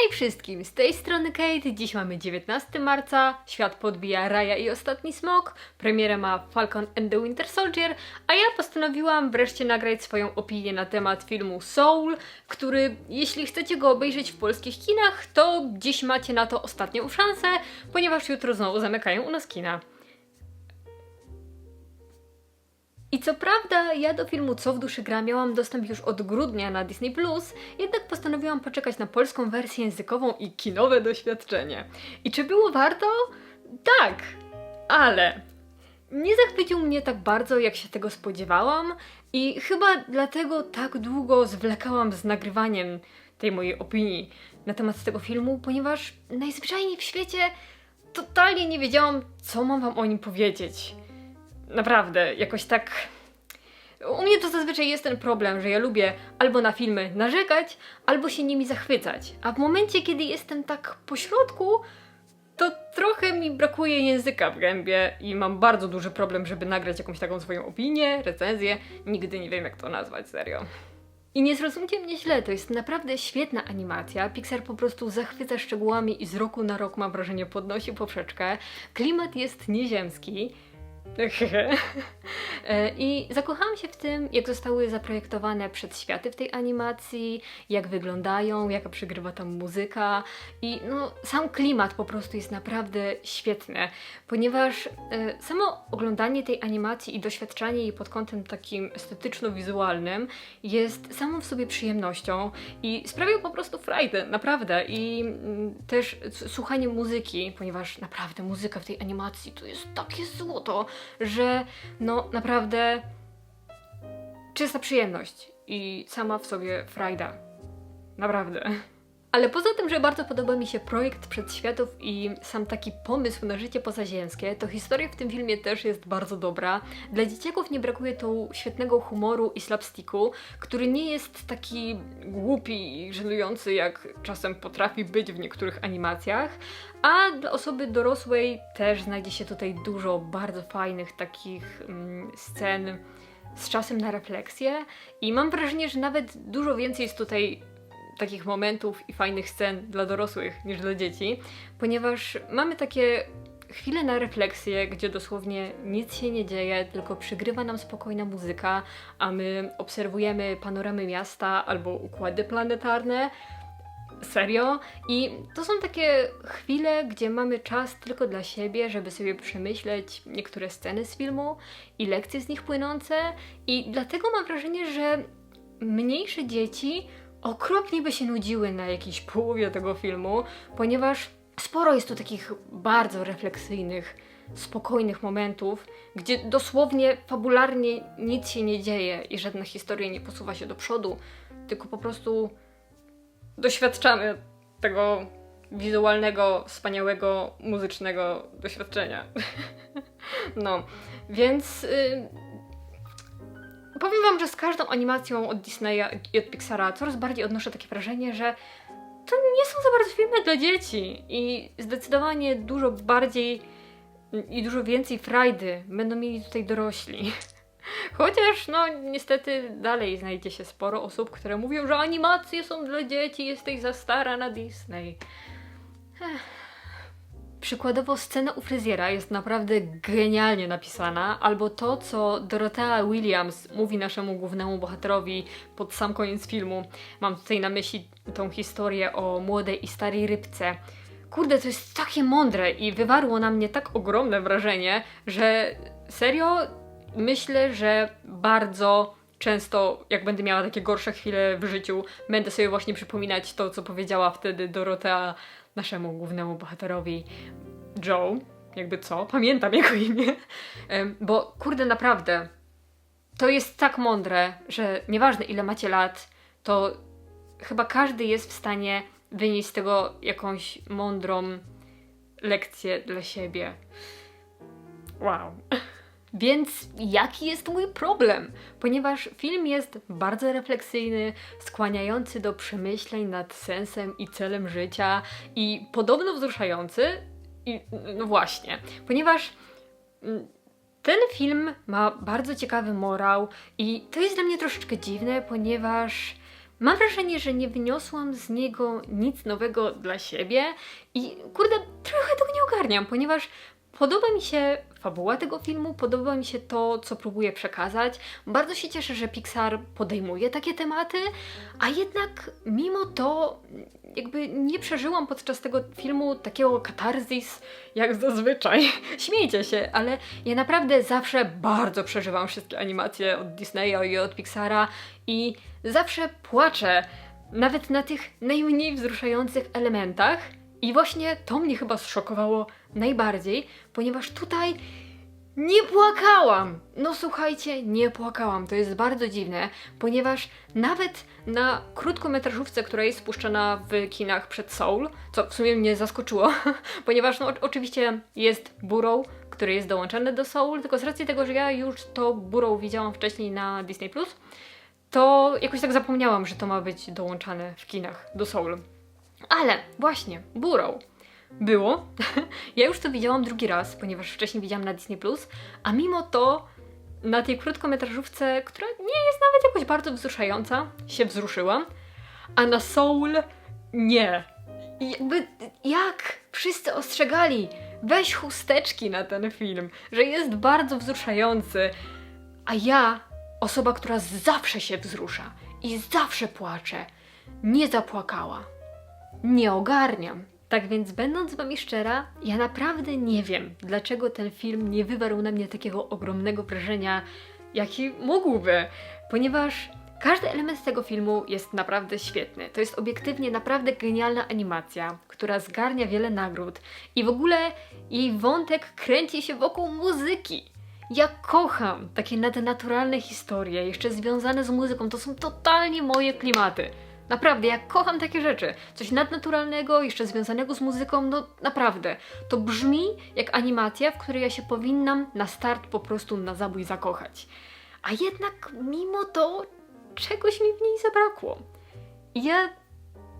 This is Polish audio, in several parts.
Hej wszystkim, z tej strony Kate. Dziś mamy 19 marca, świat podbija Raja i Ostatni Smok, premierę ma Falcon and the Winter Soldier, a ja postanowiłam wreszcie nagrać swoją opinię na temat filmu Soul, który jeśli chcecie go obejrzeć w polskich kinach, to dziś macie na to ostatnią szansę, ponieważ jutro znowu zamykają u nas kina. I co prawda, ja do filmu Co w duszy gra miałam dostęp już od grudnia na Disney+, jednak postanowiłam poczekać na polską wersję językową i kinowe doświadczenie. I czy było warto? Tak, ale nie zachwycił mnie tak bardzo, jak się tego spodziewałam i chyba dlatego tak długo zwlekałam z nagrywaniem tej mojej opinii na temat tego filmu, ponieważ najzwyczajniej w świecie totalnie nie wiedziałam, co mam wam o nim powiedzieć. Naprawdę, jakoś tak. U mnie to zazwyczaj jest ten problem, że ja lubię albo na filmy narzekać, albo się nimi zachwycać. A w momencie, kiedy jestem tak po środku, to trochę mi brakuje języka w gębie i mam bardzo duży problem, żeby nagrać jakąś taką swoją opinię, recenzję. Nigdy nie wiem, jak to nazwać, serio. I nie zrozumcie mnie źle, to jest naprawdę świetna animacja. Pixar po prostu zachwyca szczegółami i z roku na rok mam wrażenie podnosi poprzeczkę. Klimat jest nieziemski. E, I zakochałam się w tym, jak zostały zaprojektowane przedświaty w tej animacji, jak wyglądają, jaka przygrywa tam muzyka i no, sam klimat po prostu jest naprawdę świetny, ponieważ e, samo oglądanie tej animacji i doświadczanie jej pod kątem takim estetyczno-wizualnym jest samą w sobie przyjemnością i sprawia po prostu frajdę, naprawdę. I mm, też słuchanie muzyki, ponieważ naprawdę muzyka w tej animacji to jest takie złoto, że no naprawdę czysta przyjemność i sama w sobie frajda. Naprawdę. Ale poza tym, że bardzo podoba mi się projekt przedświatów i sam taki pomysł na życie pozaziemskie, to historia w tym filmie też jest bardzo dobra. Dla dzieciaków nie brakuje tu świetnego humoru i slapsticku, który nie jest taki głupi i żenujący, jak czasem potrafi być w niektórych animacjach, a dla osoby dorosłej też znajdzie się tutaj dużo bardzo fajnych takich mm, scen z czasem na refleksję i mam wrażenie, że nawet dużo więcej jest tutaj takich momentów i fajnych scen dla dorosłych niż dla dzieci, ponieważ mamy takie chwile na refleksję, gdzie dosłownie nic się nie dzieje, tylko przygrywa nam spokojna muzyka, a my obserwujemy panoramy miasta albo układy planetarne. Serio? I to są takie chwile, gdzie mamy czas tylko dla siebie, żeby sobie przemyśleć niektóre sceny z filmu i lekcje z nich płynące. I dlatego mam wrażenie, że mniejsze dzieci okropnie by się nudziły na jakiejś połowie tego filmu, ponieważ sporo jest tu takich bardzo refleksyjnych, spokojnych momentów, gdzie dosłownie fabularnie nic się nie dzieje i żadna historia nie posuwa się do przodu, tylko po prostu doświadczamy tego wizualnego, wspaniałego, muzycznego doświadczenia. no, więc. y, Powiem wam, że z każdą animacją od Disneya i od Pixara coraz bardziej odnoszę takie wrażenie, że to nie są za bardzo filmy dla dzieci i zdecydowanie dużo bardziej i dużo więcej frajdy będą mieli tutaj dorośli. Chociaż, no, niestety dalej znajdzie się sporo osób, które mówią, że animacje są dla dzieci, jesteś za stara na Disney. Ech. Przykładowo scena u fryzjera jest naprawdę genialnie napisana, albo to, co Dorothea Williams mówi naszemu głównemu bohaterowi pod sam koniec filmu. Mam tutaj na myśli tą historię o młodej i starej rybce. Kurde, to jest takie mądre i wywarło na mnie tak ogromne wrażenie, że serio myślę, że bardzo często, jak będę miała takie gorsze chwile w życiu, będę sobie właśnie przypominać to, co powiedziała wtedy Dorothea naszemu głównemu bohaterowi Joe. Jakby co? Pamiętam jego imię. Bo kurde, naprawdę, to jest tak mądre, że nieważne ile macie lat, to chyba każdy jest w stanie wynieść z tego jakąś mądrą lekcję dla siebie. Wow. Więc jaki jest mój problem? Ponieważ film jest bardzo refleksyjny, skłaniający do przemyśleń nad sensem i celem życia i podobno wzruszający. I no właśnie, ponieważ mm, ten film ma bardzo ciekawy morał i to jest dla mnie troszeczkę dziwne, ponieważ mam wrażenie, że nie wyniosłam z niego nic nowego dla siebie i kurde, trochę tego nie ogarniam, ponieważ podoba mi się fabuła tego filmu, podoba mi się to, co próbuje przekazać. Bardzo się cieszę, że Pixar podejmuje takie tematy, a jednak mimo to jakby nie przeżyłam podczas tego filmu takiego katarzis jak zazwyczaj. Śmiejcie się, ale ja naprawdę zawsze bardzo przeżywam wszystkie animacje od Disneya i od Pixara i zawsze płaczę nawet na tych najmniej wzruszających elementach. I właśnie to mnie chyba zszokowało najbardziej, ponieważ tutaj nie płakałam. No słuchajcie, nie płakałam. To jest bardzo dziwne, ponieważ nawet na krótkometrażówce, która jest spuszczana w kinach przed Soul, co w sumie mnie zaskoczyło, ponieważ no oczywiście jest Burrow, który jest dołączony do Soul, tylko z racji tego, że ja już to Burrow widziałam wcześniej na Disney+, to jakoś tak zapomniałam, że to ma być dołączane w kinach do Soul. Ale właśnie, Burrow było. ja już to widziałam drugi raz, ponieważ wcześniej widziałam na Disney+, a mimo to na tej krótkometrażówce, która nie jest nawet jakoś bardzo wzruszająca, się wzruszyłam, a na Soul nie. I jakby jak wszyscy ostrzegali, weź chusteczki na ten film, że jest bardzo wzruszający, a ja, osoba, która zawsze się wzrusza i zawsze płacze, nie zapłakała. Nie ogarniam. Tak więc, będąc z wami szczera, ja naprawdę nie wiem, dlaczego ten film nie wywarł na mnie takiego ogromnego wrażenia, jaki mógłby, ponieważ każdy element tego filmu jest naprawdę świetny. To jest obiektywnie naprawdę genialna animacja, która zgarnia wiele nagród i w ogóle jej wątek kręci się wokół muzyki. Ja kocham takie nadnaturalne historie, jeszcze związane z muzyką. To są totalnie moje klimaty. Naprawdę, ja kocham takie rzeczy. Coś nadnaturalnego, jeszcze związanego z muzyką, no naprawdę. To brzmi jak animacja, w której ja się powinnam na start po prostu na zabój zakochać. A jednak mimo to czegoś mi w niej zabrakło. Ja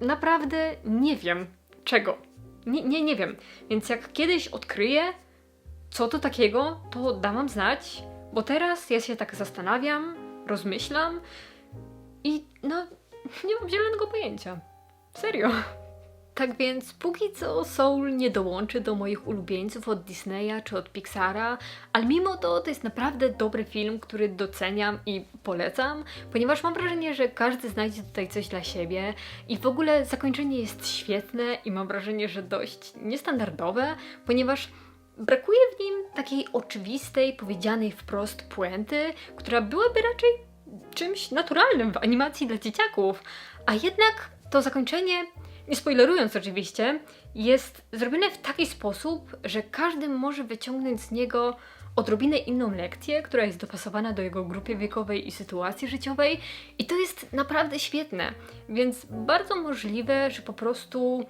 naprawdę nie wiem czego. Nie, nie, nie wiem. Więc jak kiedyś odkryję, co to takiego, to dam wam znać, bo teraz ja się tak zastanawiam, rozmyślam i no nie mam zielonego pojęcia. Serio. Tak więc póki co Soul nie dołączy do moich ulubieńców od Disneya czy od Pixara, ale mimo to to jest naprawdę dobry film, który doceniam i polecam, ponieważ mam wrażenie, że każdy znajdzie tutaj coś dla siebie i w ogóle zakończenie jest świetne i mam wrażenie, że dość niestandardowe, ponieważ brakuje w nim takiej oczywistej, powiedzianej wprost puenty, która byłaby raczej czymś naturalnym w animacji dla dzieciaków, a jednak to zakończenie, nie spoilerując oczywiście, jest zrobione w taki sposób, że każdy może wyciągnąć z niego odrobinę inną lekcję, która jest dopasowana do jego grupy wiekowej i sytuacji życiowej i to jest naprawdę świetne. Więc bardzo możliwe, że po prostu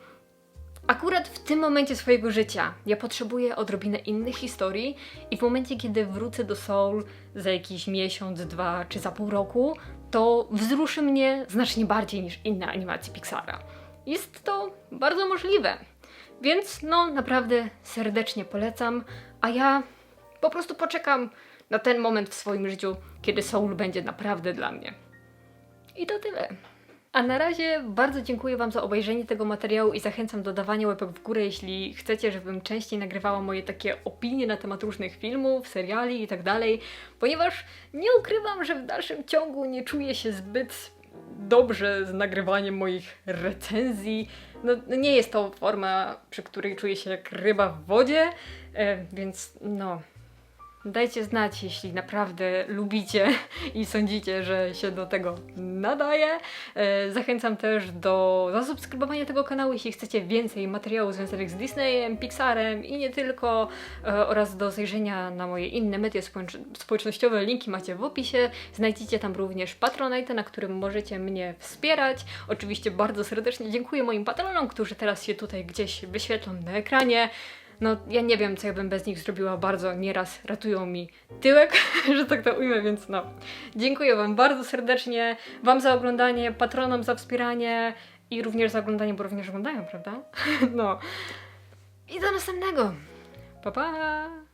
Akurat w tym momencie swojego życia ja potrzebuję odrobinę innych historii i w momencie, kiedy wrócę do Soul za jakiś miesiąc, dwa czy za pół roku, to wzruszy mnie znacznie bardziej niż inne animacje Pixara. Jest to bardzo możliwe. Więc no naprawdę serdecznie polecam, a ja po prostu poczekam na ten moment w swoim życiu, kiedy Soul będzie naprawdę dla mnie. I to tyle. A na razie bardzo dziękuję Wam za obejrzenie tego materiału i zachęcam do dawania łapek w górę, jeśli chcecie, żebym częściej nagrywała moje takie opinie na temat różnych filmów, seriali i tak dalej, ponieważ nie ukrywam, że w dalszym ciągu nie czuję się zbyt dobrze z nagrywaniem moich recenzji. No, no nie jest to forma, przy której czuję się jak ryba w wodzie, e, więc no, Dajcie znać, jeśli naprawdę lubicie i sądzicie, że się do tego nadaje. E, Zachęcam też do zasubskrybowania tego kanału, jeśli chcecie więcej materiałów związanych z Disneyem, Pixarem i nie tylko, e, oraz do zajrzenia na moje inne media społecz- społecznościowe. Linki macie w opisie. Znajdziecie tam również Patronite, na którym możecie mnie wspierać. Oczywiście bardzo serdecznie dziękuję moim patronom, którzy teraz się tutaj gdzieś wyświetlą na ekranie no ja nie wiem, co ja bym bez nich zrobiła, bardzo nieraz ratują mi tyłek, że tak to ujmę, więc no. Dziękuję Wam bardzo serdecznie, Wam za oglądanie, patronom za wspieranie i również za oglądanie, bo również oglądają, prawda? No. I do następnego. Pa, pa!